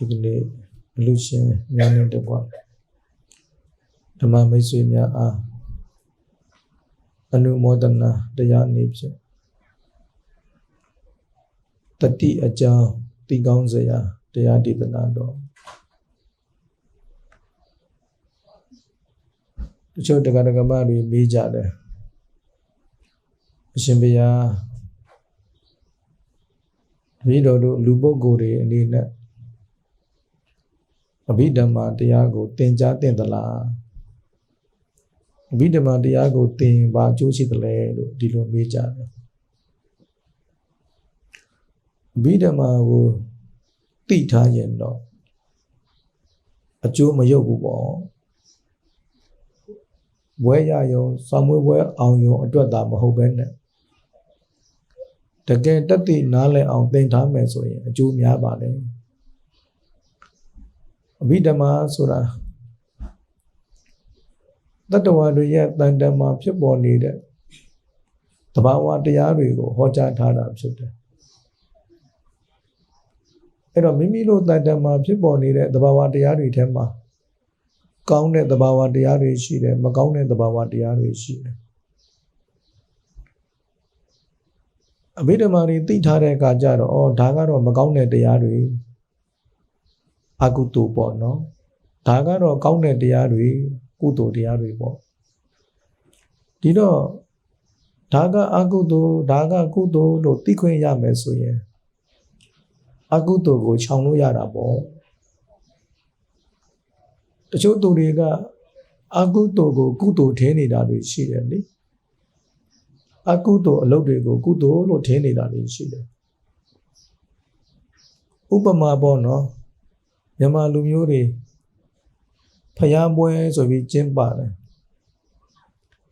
ဒီကနေ့အလူရှင်များနဲ့တကွဓမ္မမိတ်ဆွေများအားအနုမောဒနာတရားနေဖြင့်တတိအကြောင်းတည်ကောင်းစရာတရားဒေသနာတော်တချို့တက္ကະတက္ကမတွေမေးကြတယ်အရှင်ဘုရားတပည့်တော်တို့လူပုဂ္ဂိုလ်တွေအနေနဲ့ အဘိဓမ္မာတရားကိုသင်ကြားသင့်သလားအဘိဓမ္မာတရားကိုသင်ပါအကျိုးရှိသလဲလို့ဒီလိုမေးကြတယ်အဘိဓမ္မာကိုသိထားရင်တော့အကျိုးမရုပ်ဘူးပေါ့ဘွဲရယုံစောင်းမွေးဘွဲအောင်ယုံအတွက်သာမဟုတ်ပဲနဲ့တကယ်တက်တည်နားလည်အောင်သင်ထားမယ်ဆိုရင်အကျိုးများပါတယ် အဘိဓမ္မာဆိုတာတတ္တဝါတွေရဲ့တန်တမာဖြစ်ပေါ်နေတဲ့တဘာဝတရားတွေကိုဟောကြားထားတာဖြစ်တယ်အဲ့တော့မိမိတို့တန်တမာဖြစ်ပေါ်နေတဲ့တဘာဝတရားတွေထဲမှာကောင်းတဲ့တဘာဝတရားတွေရှိတယ်မကောင်းတဲ့တဘာဝတရားတွေရှိတယ်အဘိဓမ္မာတွေသိထားတဲ့အခါကျတော့အော်ဒါကတော့မကောင်းတဲ့တရားတွေ အကုသိုလ်ပေါ့နော်ဒါကတော့ကောင်းတဲ့တရားတွေကုသိုလ်တရားတွေပေါ့ဒီတော့ဒါကအကုသိုလ်ဒါကကုသိုလ်လို့သိခွင့်ရမယ်ဆိုရင်အကုသိုလ်ကိုခြောင်လို့ရတာပေါ့တချို့သူတွေကအကုသိုလ်ကို ကုသိုလ်ထင်းနေတာတွေရှိတယ်လေအကုသိုလ်အလုပ်တွေကို ကုသိုလ်လို့ထင်းနေတာတွေရှိတယ်ဥပမာပေါ့နော် မြန်မာလူမျိုးတွေဖျားပွဲဆိုပြီးကျင်းပါတယ်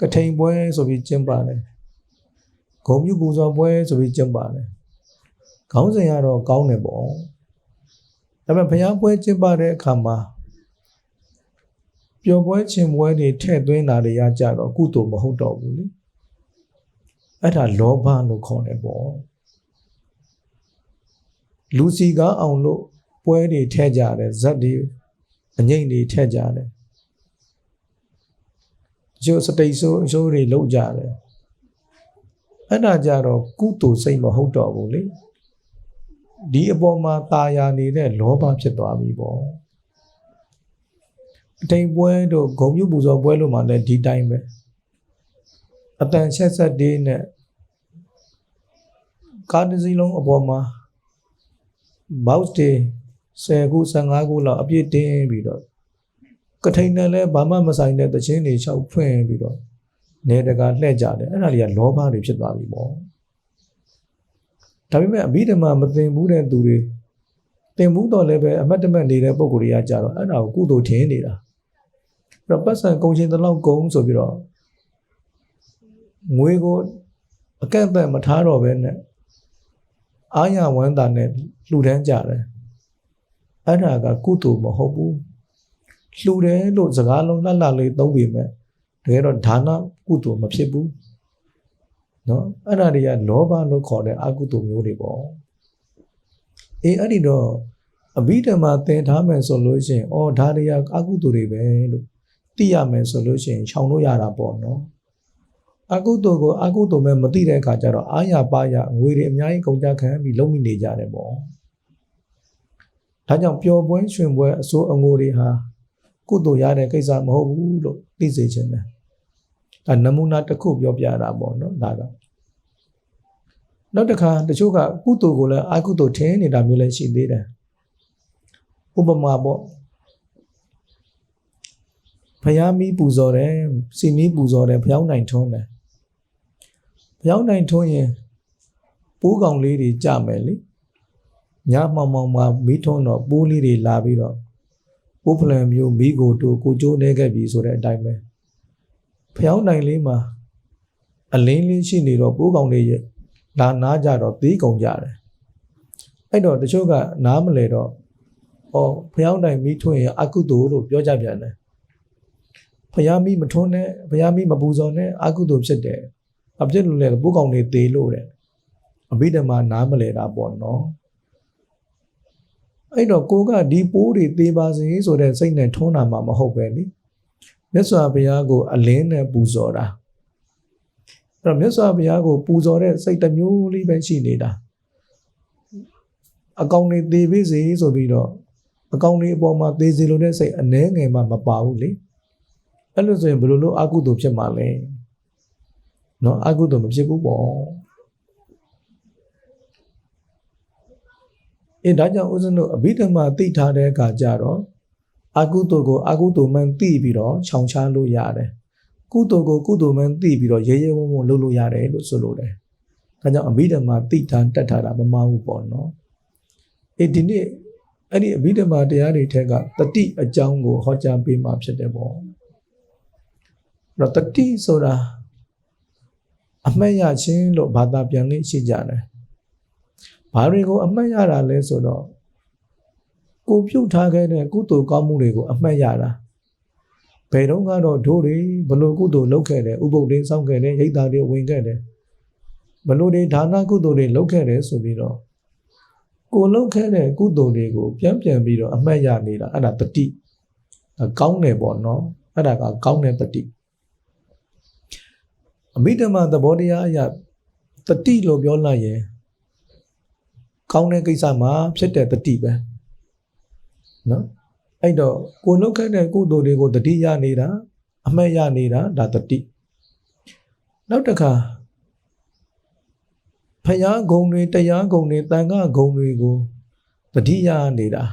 ကထိန်ပွဲဆိုပြီးကျင်းပါတယ်ဂုံမြူပူဇော်ပွဲဆိုပြီးကျင်းပါတယ်ခေါင်းစဉ်ကတော့ကောင်းတယ်ပေါ့ဒါပေမဲ့ဘုရားပွဲကျင်းပတဲ့အခါမှာပျော်ပွဲခြင်းပွဲတွေထည့်သွင်းတာတွေကကြတော့ကုသိုလ်မဟုတ်တော့ဘူးလေအဲ့ဒါလောဘလို့ခေါ်တယ်ပေါ့လူစီကားအောင်လို့ ပွဲတွေထည့်ကြတယ်ဇက်တွေအငိမ့်တွေထည့်ကြတယ်ကျိုးစတိတ်ဆိုးအဆိုးတွေလောက်ကြတယ်အဲ့ဒါကြတော့ကုသိုလ်စိတ်မဟုတ်တော့ဘူးလေဒီအပေါ်မှာตาယာနေတဲ့လောဘဖြစ်သွားပြီပေါ့အတိမ်ပွဲတို့ဂုံမြူပူဇော်ပွဲလို့မှလည်းဒီတိုင်းပဲအတန်ချက်ဆက်တေးနဲ့ကားတစ်စီးလုံးအပေါ်မှာ mouse တွေ 10ခု15ခုလောက်အပြည့်တင်းပြီးတော့ကထိန်နဲ့လည်းဘာမှမဆိုင်တဲ့တခြင်းတွေလျှောက်ဖွင့်ပြီးတော့နေတကာလှဲ့ကြတယ်အဲ့ဒါတွေကလောဘတွေဖြစ်သွားပြီပေါ့ဒါပေမဲ့အဘိဓမ္မာမသိဘူးတဲ့သူတွေသင်မှုတော့လည်းပဲအမတ်တမတ်နေတဲ့ပုံကိုယ်တွေကကြတော့အဲ့ဒါကိုကုသိုလ်ထင်နေတာအဲ့တော့ပတ်စံကုန်ချင်းတလောက်ကုန်ဆိုပြီးတော့ငွေကိုအကန့်အသတ်မထားတော့ပဲနဲ့အာရဝမ်းတာနဲ့လှူဒန်းကြတယ် အဲ့ဒါကကုသိုလ်မဟုတ်ဘူးလှူတယ်လို့စကားလုံးလှလှလေးသုံးပြီးမဲ့တကယ်တော့ဒါနကုသိုလ်မဖြစ်ဘူးနော်အဲ့ဒါတွေကလောဘလို့ခေါ်တဲ့အကုသိုလ်မျိုးတွေပေါ့အေးအဲ့ဒီတော့အဘိဓမ္မာသင်ထားမယ်ဆိုလို့ရှိရင်အော်ဒါတွေကအကုသိုလ်တွေပဲလို့သိရမယ်ဆိုလို့ရှိရင်ခြောင်လို့ရတာပေါ့နော်အကုသိုလ်ကိုအကုသိုလ်မဲ့မသိတဲ့အခါကျတော့အာရပါရငွေတွေအများကြီးကုန်ကြခံပြီးလုံးမိနေကြတယ်ပေါ့ ဒါကြောင့်ပျော်ပွဲရွှင်ပွဲအစိုးအငိုတွေဟာကုသိုလ်ရတဲ့ကိစ္စမဟုတ်ဘူးလို့သိစေချင်တယ်ဒါနမူနာတစ်ခုပြောပြတာပေါ့နော်ဒါကနောက်တစ်ခါတချို့ကကုသိုလ်ကိုလည်းအကုသိုလ်ထင်နေတာမျိုးလည်းရှိသေးတယ်ဥပမာပေါ့ဖျားမီးပူဇော်တယ်စီမီးပူဇော်တယ်ဖျောင်းနိုင်ထွန်းတယ်ဖျောင်းနိုင်ထွန်းရင်ပိုးကောင်လေးတွေကြမယ်လေ ညမှောင်မှောင်မှာမီးထွန်းတော့ပိုးလေးတွေလာပြီးတော့ပိုးဖလံမျိုးမီးကိုတူကိုကျိုးနေခဲ့ပြီဆိုတဲ့အတိုင်းပဲဖျောင်းနိုင်လေးမှာအလင်းလေးရှိနေတော့ပိုးကောင်လေးရဲ့လာနားကြတော့သေးကုန်ကြတယ်အဲ့တော့တချို့ကနားမလဲတော့ဩဖျောင်းနိုင်မီးထွန်းရင်အကုသိုလ်လို့ပြောကြပြန်တယ်ဖျားမီးမထွန်းနဲ့ဖျားမီးမပူဇော်နဲ့အကုသိုလ်ဖြစ်တယ်အပြစ်လို့လဲပိုးကောင်လေးသေးလို့တဲ့အဘိဓမ္မာနားမလဲတာပေါ့နော် အဲ့တော့ကိုကဒီပိုးတွေသေးပါစေဆိုတဲ့စိတ်နဲ့ထွန်းတာမှမဟုတ်ပဲလေမြတ်စွာဘုရားကို အလင်းနဲ့ပူဇော်တာအဲ့တော့မြတ်စွာဘုရားကိုပူဇော်တဲ့စိတ်တစ်မျိုးလေးပဲရှိနေတာအကောင်တွေသေးပြီစေဆိုပြီးတော့အကောင်တွေအပေါ်မှာသေးစီလို့တဲ့စိတ်အနှဲငယ်မှမပါဘူးလေအဲ့လိုဆိုရင်ဘယ်လိုလုပ်အကုသိုလ်ဖြစ်မှာလဲနော်အကုသိုလ်မဖြစ်ဘူးပေါ့ အဲဒါကြောင့်ဦးဇင်းတို့အဘိဓမ္မာသိထားတဲ့အခါကျတော့အကုသိုလ်ကိုအကုသိုလ်မှန်သိပြီးတော့ခြောင်ချလို့ရတယ်ကုသိုလ်ကိုကုသိုလ်မှန်သိပြီးတော့ရဲရဲဝံ့ဝံ့လုပ်လို့ရတယ်လို့ဆိုလို့တယ်ဒါကြောင့်အဘိဓမ္မာသိထားတတ်ထားတာမမှားဘူးပေါ့နော်အေးဒီနေ့အဲ့ဒီအဘိဓမ္မာတရားတွေထက်ကတတိအကြောင်းကိုဟောကြားပေးမှာဖြစ်တယ်ပေါ့အဲ့တော့တတိဆိုတာအမှတ်ရခြင်းလို့ဘာသာပြန်လေးရှိကြတယ် ဘာတွေကိုအမှတ်ရတာလဲဆိုတော့ကိုပြုတ်ထားခဲ့တဲ့ကုသိုလ်ကောင်းမှုတွေကိုအမှတ်ရတာဘယ်တော့ကတော့တို့တွေဘလို့ကုသိုလ်လုပ်ခဲ့တယ်ဥပုပ်တွေစောင့်ခဲ့တယ်ရိတ်သားတွေဝင်ခဲ့တယ်ဘလို့တွေဒါနကုသိုလ်တွေလုပ်ခဲ့တယ်ဆိုပြီးတော့ကိုလုပ်ခဲ့တဲ့ကုသိုလ်တွေကိုပြန်ပြန်ပြီးတော့အမှတ်ရနေတာအဲ့ဒါတတိကောင်းတယ်ပေါ့နော်အဲ့ဒါကကောင်းတဲ့တတိအမိဓမ္မသဘောတရားအရတတိလို့ပြောလိုက်ရင် ကောင်းတဲ့ကိစ္စမှာဖြစ်တဲ့တတိပဲနော်အဲ့တော့ကိုလုတ်ခဲ့တဲ့ကုသိုလ်တွေကိုတတိရနေတာအမှတ်ရနေတာဒါတတိနောက်တစ်ခါဖယားဂုံတွေတရားဂုံတွေတန်ခဂုံတွေကိုတတိရနေတာ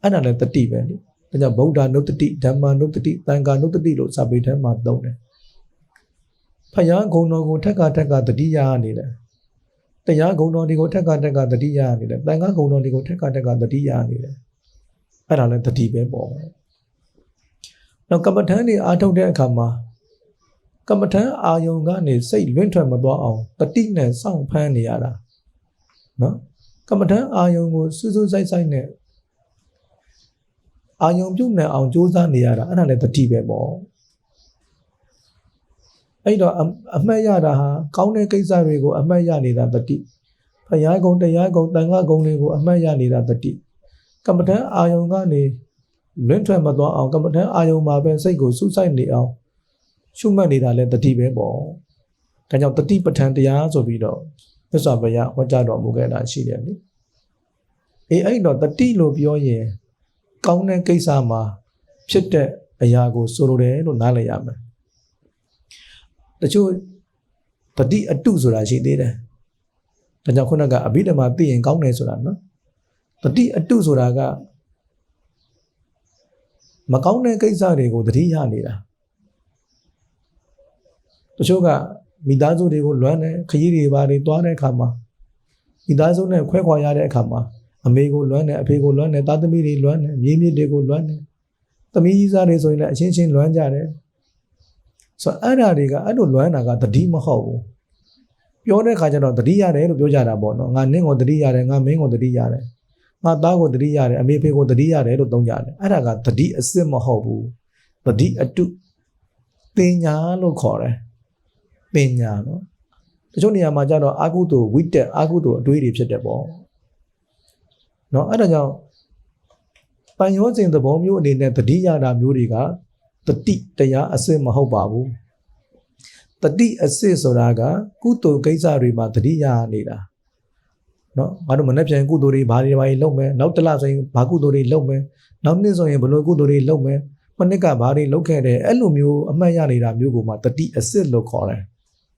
အဲ့ဒါလည်းတတိပဲလေဒါကြောင့်ဗုဒ္ဓနုတ္တိဓမ္မနုတ္တိတန်ခနုတ္တိလို့စာပေထဲမှာသုံးတယ်ဖယားဂုံတော်ကိုထက်ကထက်ကတတိယနေတယ် တရားဂုံတော်တွေကိုထက်ကထက်ကတတိယနေတယ်တန်ခါဂုံတော်တွေကိုထက်ကထက်ကတတိယနေတယ်အဲ့ဒါလည်းတတိပဲပေါ့နောက်ကမ္မထန်တွေအားထုတ်တဲ့အခါမှာကမ္မထန်အာယုံကနေစိတ်လွင့်ထွက်မသွားအောင်တတိနဲ့စောင့်ဖမ်းနေရတာနော်ကမ္မထန်အာယုံကိုစူးစူးဆိုင်ဆိုင်နဲ့အာယုံပြုတ်နေအောင်ကြိုးစားနေရတာအဲ့ဒါလည်းတတိပဲပေါ့ အဲ့တော့အမှတ်ရတာဟာကောင်းတဲ့ကိစ္စတွေကိုအမှတ်ရနေတာတတိဖယားကုံတရားကုံတန်ခါကုံတွေကိုအမှတ်ရနေတာတတိကမ္မထအာယုံကနေလွင့်ထွက်မသွားအောင်ကမ္မထအာယုံမှာပဲစိတ်ကိုစူးစိုက်နေအောင်ရှုမှတ်နေတာလဲတတိပဲပေါ့ဒါကြောင့်တတိပဋ္ဌာန်တရားဆိုပြီးတော့မြတ်စွာဘုရားဟောကြားတော်မူခဲ့တာရှိတယ်လေအေးအဲ့တော့တတိလို့ပြောရင်ကောင်းတဲ့ကိစ္စမှာဖြစ်တဲ့အရာကိုဆိုလိုတယ်လို့နားလည်ရမယ် တချို့တတိအတုဆိုတာရှိသေးတယ်ဒါကြောင့်ခုနကအဘိဓမ္မာသိရင်ကောင်းတယ်ဆိုတာနော်တတိအတုဆိုတာကမကောင်းတဲ့ကိစ္စတွေကိုတတိရနေတာတချို့ကမိသားစုတွေကိုလွမ်းတယ်ခရီးတွေပါတွေသွားတဲ့အခါမှာမိသားစုနဲ့ခွဲခွာရတဲ့အခါမှာအမေကိုလွမ်းတယ်အဖေကိုလွမ်းတယ်သားသမီးတွေလွမ်းတယ်မြေးမြစ်တွေကိုလွမ်းတယ်သမီးကြီးစားတွေဆိုရင်လည်းအချင်းချင်းလွမ်းကြတယ် ဆိုတော့အဲ့ဓာတွေကအဲ့လိုလွမ်းတာကတတိမဟုတ်ဘူးပြောတဲ့ခါကျတော့တတိရတယ်လို့ပြောကြတာပေါ့နော်ငါနင်းကိုတတိရတယ်ငါမင်းကိုတတိရတယ်ငါသားကိုတတိရတယ်အမေဖေကိုတတိရတယ်လို့သုံးကြတယ်အဲ့ဒါကတတိအစစ်မဟုတ်ဘူးတတိအတုတင်ညာလို့ခေါ်တယ်တင်ညာနော်တချို့နေရာမှာကျတော့အာကုတုဝိတက်အာကုတုအတွေးတွေဖြစ်တယ်ပေါ့နော်အဲ့ဒါကြောင့်ပန်ရောစဉ်သဘောမျိုးအနေနဲ့တတိယတာမျိုးတွေက တတိတရားအစစ်မဟုတ်ပါဘူးတတိအစစ်ဆိုတာကကုသိုလ်ကိစ္စတွေမှာတတိယနေတာနော်ငါတို့မနေ့ပြန်ကုသိုလ်တွေဘာတွေဘာတွေလုပ်မယ်နောက်တစ်လဆိုရင်ဘာကုသိုလ်တွေလုပ်မယ်နောက်နှစ်ဆိုရင်ဘယ်လိုကုသိုလ်တွေလုပ်မယ်မနစ်ကဘာတွေလုပ်ခဲ့တယ်အဲ့လိုမျိုးအမှတ်ရနေတာမျိုးကိုမှတတိအစစ်လို့ခေါ်တယ်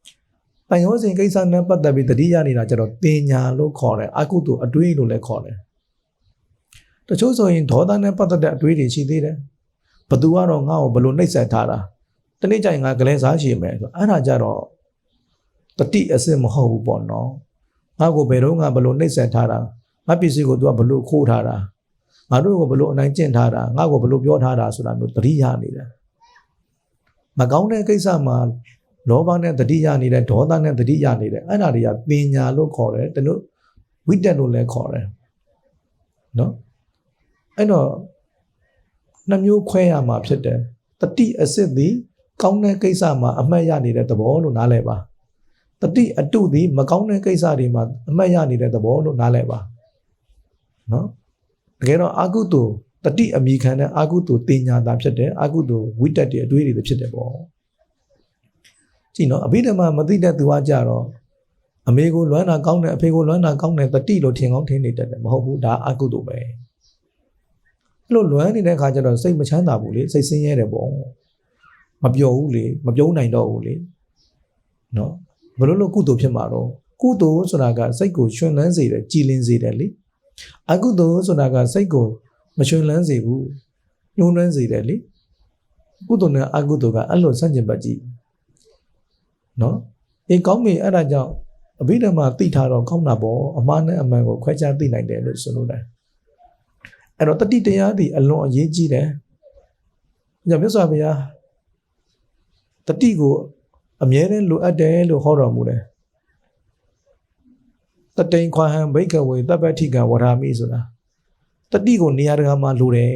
။တန်ရောစဉ်ကိစ္စနဲ့ပတ်သက်ပြီးတတိရနေတာကျတော့တင်ညာလို့ခေါ်တယ်အကုသိုလ်အတွေးလို့လည်းခေါ်တယ်။တချို့ဆိုရင်ဒေါသနဲ့ပတ်သက်တဲ့အတွေးတွေရှိသေးတယ်။ ဘသူကတော့ငါ့ကိုဘလို့နှိပ်စက်ထားတာတနေ့ကျရင်ငါကလေးစားရှိမယ်ဆိုအဲ့ဒါကြတော့တတိအစစ်မဟုတ်ဘူးပေါ့နော်။ငါ့ကိုဘယ်တော့ငါဘလို့နှိပ်စက်ထားတာငါပစ္စည်းကို तू ကဘလို့ခိုးထားတာငါတို့ကိုဘလို့အနိုင်ကျင့်ထားတာငါ့ကိုဘလို့ပြောထားတာဆိုတာမျိုးတတိယနေတယ်မကောင်းတဲ့ကိစ္စမှာလောဘနဲ့တတိယနေတဲ့ဒေါသနဲ့တတိယနေတဲ့အဲ့ဒါတွေကပညာလို့ခေါ်တယ်တလို့ဝိတက်လို့လည်းခေါ်တယ်နော်အဲ့တော့ နှမျိုးခွဲရမှာဖြစ်တယ်တတိအစစ်သည်ကောင်းတဲ့ကိစ္စမှာအမှတ်ရနေတဲ့သဘောလို့နားလည်ပါတတိအတုသည်မကောင်းတဲ့ကိစ္စတွေမှာအမှတ်ရနေတဲ့သဘောလို့နားလည်ပါနော်တကယ်တော့အာကုသိုလ်တတိအမိခံတဲ့အာကုသိုလ်တင်ညာတာဖြစ်တယ်အာကုသိုလ်ဝိတက်တွေအတွေးတွေဖြစ်တယ်ပေါ့ကြည့်နော်အဘိဓမ္မာမသိတဲ့သူကကြတော့အမေကိုလွမ်းတာကောင်းတယ်အဖေကိုလွမ်းတာကောင်းတယ်တတိလို့ထင်ကောင်းထင်နေတတ်တယ်မဟုတ်ဘူးဒါအာကုသိုလ်ပဲ အဲ့လိုလွမ်းနေတဲ့ခါကျတော့စိတ်မချမ်းသာဘူးလေစိတ်ဆင်းရဲတယ်ပေါ့မပျော်ဘူးလေမပြုံးနိုင်တော့ဘူးလေနော်ဘယ်လိုလုပ်ကုသိုလ်ဖြစ်မှာတော့ကုသိုလ်ဆိုတာကစိတ်ကိုရှင်လန်းစေတယ်ကြည်လင်စေတယ်လေအကုသိုလ်ဆိုတာကစိတ်ကိုမရှင်လန်းစေဘူးညှိုးနှွမ်းစေတယ်လေကုသိုလ်နဲ့အကုသိုလ်ကအဲ့လိုဆန့်ကျင်ဘက်ကြီးနော်အေးကောင်းပြီအဲ့ဒါကြောင့်အဘိဓမ္မာသိထားတော့ကောင်းတာပေါ့အမှားနဲ့အမှန်ကိုခွဲခြားသိနိုင်တယ်လို့ဆိုလို့တယ် အဲ့တော့တတိတရားဒီအလွန်အရေးကြီးတယ်ညမြတ်စွာဘုရားတတိကိုအမြဲတမ်းလိုအပ်တယ်လို့ဟောတော်မူတယ်တတိန်ခွာဟံဘိကဝေတပ္ပတိကဝရာမိဆိုတာတတိကိုနေရာတကာမှာလိုတယ်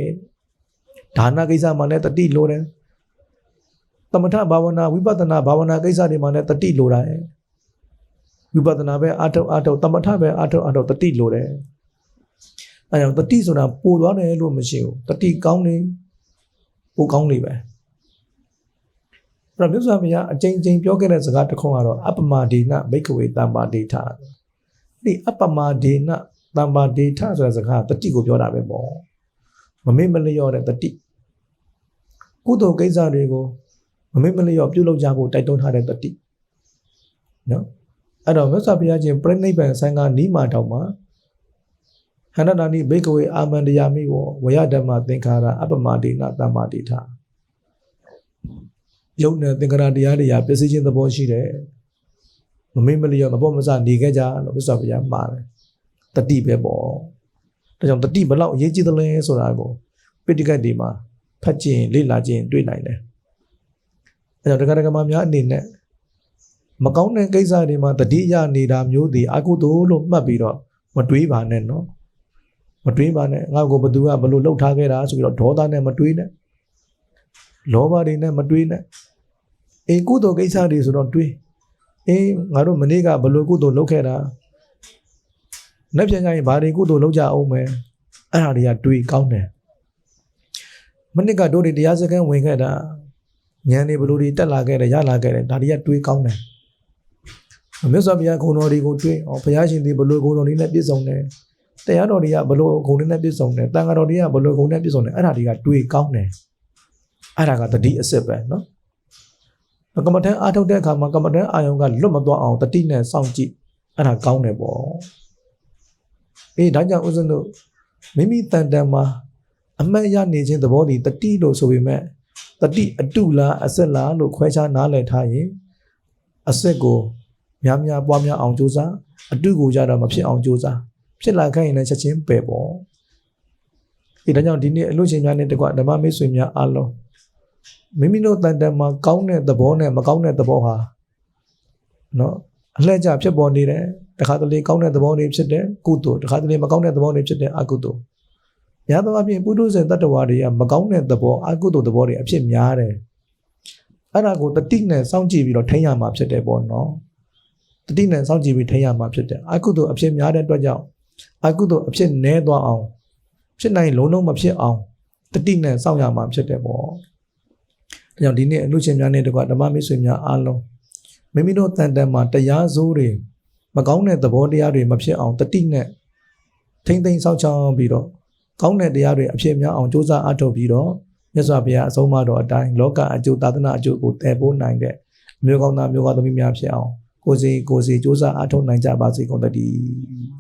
ဒါနကိစ္စမှာလည်းတတိလိုတယ်သမထဘာဝနာဝိပဿနာဘာဝနာကိစ္စတွေမှာလည်းတတိလိုတယ်ဝိပဿနာပဲအာထုတ်အာထုတ်သမထပဲအာထုတ်အာထုတ်တတိလိုတယ် အဲကြောင့်တတိဆိုတာပို့သွားတယ်လို့မရှိဘူးတတိကောင်းနေပိုကောင်းနေပဲအဲ့တော့မြတ်စွာဘုရားအကြိမ်ကြိမ်ပြောခဲ့တဲ့စကားတစ်ခုကတော့အပမဒေနဘိကဝေတမ္ပါဒေထဒီအပမဒေနတမ္ပါဒေထဆိုတဲ့စကားတတိကိုပြောတာပဲပေါ့မမေ့မလျော့တဲ့တတိကုသိုလ်ကိစ္စတွေကိုမမေ့မလျော့ပြုလုပ်ကြဖို့တိုက်တွန်းထားတဲ့တတိနော်အဲ့တော့မြတ်စွာဘုရားရှင်ပြိဋိဘံဆံကနီးမာတောင်မှာ ဟန္တနာနိဘိကဝေအာမန္တယာမိဝဝယဓမ္မသင်္ခါရအပမဒေနတမ္မာဒေထယုံနဲ့သင်္ခါရတရားတွေကပြည့်စည်ခြင်းသဘောရှိတယ်မမေ့မလျော့မပေါ်မစနေခဲ့ကြလို့မြတ်စွာဘုရားမှာတယ်တတိပဲပေါ့ဒါကြောင့်တတိဘလောက်အရေးကြီးသလဲဆိုတာကိုပိဋကတ်ဒီမှာဖတ်ကျင်လေ့လာခြင်းတွေ့နိုင်တယ်အဲကြောင့်တရားဓမ္မများအနေနဲ့မကောင်းတဲ့ကိစ္စတွေမှာတတိယနေတာမျိုးတွေအကုသိုလ်လို့မှတ်ပြီးတော့မတွေးပါနဲ့နော် မတွေးပါနဲ့ငါ့ကိုဘသူကဘလို့လှုပ်ထားခဲ့တာဆိုပြီးတော့ဒေါသနဲ့မတွေးနဲ့လောဘတွေနဲ့မတွေးနဲ့အေးကုသိုလ်ကိစ္စတွေဆိုတော့တွေးအေးငါတို့မနေ့ကဘလို့ကုသိုလ်လုပ်ခဲ့တာလက်ပြန်ကြရင်ဘာတွေကုသိုလ်လုပ်ကြအောင်မယ်အဲ့ဒါတွေကတွေးကောင်းတယ်မနေ့ကတို့တွေတရားစခန်းဝင်ခဲ့တာဉာဏ်တွေဘလို့တွေတက်လာခဲ့တယ်ရလာခဲ့တယ်ဒါတွေကတွေးကောင်းတယ်မြတ်စွာဘုရားဂုဏ်တော်တွေကိုတွေးအောင်ဘုရားရှင်ဒီဘလို့ဂုဏ်တော်တွေနဲ့ပြည့်စုံတယ် တရားတော်တွေကဘလို့ဂုဏ်တွေနဲ့ပြည့်စုံတယ်တန်ခါတော်တွေကဘလို့ဂုဏ်နဲ့ပြည့်စုံတယ်အဲ့ဒါတွေကတွေးကောင်းတယ်အဲ့ဒါကတတိအစစ်ပဲနော်ကမ္မထန်အားထုတ်တဲ့အခါမှာကမ္မထန်အာယုံကလွတ်မသွားအောင်တတိနဲ့စောင့်ကြည့်အဲ့ဒါကောင်းတယ်ပေါ့အေးဒါကြောင့်ဦးဇင်းတို့မိမိတန်တန်မှာအမှတ်ရနေခြင်းသဘောတည်တတိလို့ဆိုပေမဲ့တတိအတုလားအစစ်လားလို့ခွဲခြားနားလည်ထားရင်အစစ်ကိုများများပွားများအောင်ကြိုးစားအတုကိုကြတော့မဖြစ်အောင်ကြိုးစား ဖြစ်လာခိုင်းရင်လည်းချက်ချင်းပယ်ပေါ့ဒီဒါကြောင့်ဒီနေ့အလို့ရှင်များနဲ့တကွဓမ္မမိတ်ဆွေများအားလုံးမိမိတို့တန်တန်မှာကောင်းတဲ့သဘောနဲ့မကောင်းတဲ့သဘောဟာနော်အလှည့်ကျဖြစ်ပေါ်နေတယ်တခါတလေကောင်းတဲ့သဘောတွေဖြစ်တယ်ကုသိုလ်တခါတလေမကောင်းတဲ့သဘောတွေဖြစ်တယ်အကုသိုလ်များသောအားဖြင့်ပုထုဇဉ်တတ္တဝါတွေကမကောင်းတဲ့သဘောအကုသိုလ်သဘောတွေအဖြစ်များတယ်အဲ့ဒါကိုတတိနဲ့စောင့်ကြည့်ပြီးတော့ထိန်းရမှာဖြစ်တယ်ပေါ့နော်တတိနဲ့စောင့်ကြည့်ပြီးထိန်းရမှာဖြစ်တယ်အကုသိုလ်အဖြစ်များတဲ့အတွက်ကြောင့် အကုသိုလ်အဖြစ်နည်းသွားအောင် ဖြစ်နိုင်လုံးလုံးမဖြစ်အောင်တတိနဲ့စောင့်ရမှာဖြစ်တယ်ပေါ့ဒါကြောင့်ဒီနေ့အလူချင်းများနဲ့တကွဓမ္မမိတ်ဆွေများအားလုံးမိမိတို့တန်တန်မှာတရားစိုးတွေမကောင်းတဲ့သဘောတရားတွေမဖြစ်အောင်တတိနဲ့ထိမ့်သိမ့်စောင့်ချောင်းပြီးတော့ကောင်းတဲ့တရားတွေအဖြစ်များအောင်ကြိုးစားအထောက်ပြီးတော့မြတ်စွာဘုရားအဆုံးအမတော်အတိုင်းလောကအကျိုးသာသနာအကျိုးကိုတည်ပိုးနိုင်တဲ့မျိုးကောင်းသားမျိုးကောင်းသမီးများဖြစ်အောင်ကိုယ်စီကိုယ်စီစူးစမ်းအားထုတ်နိုင်ကြပါစေကုန်သတည်း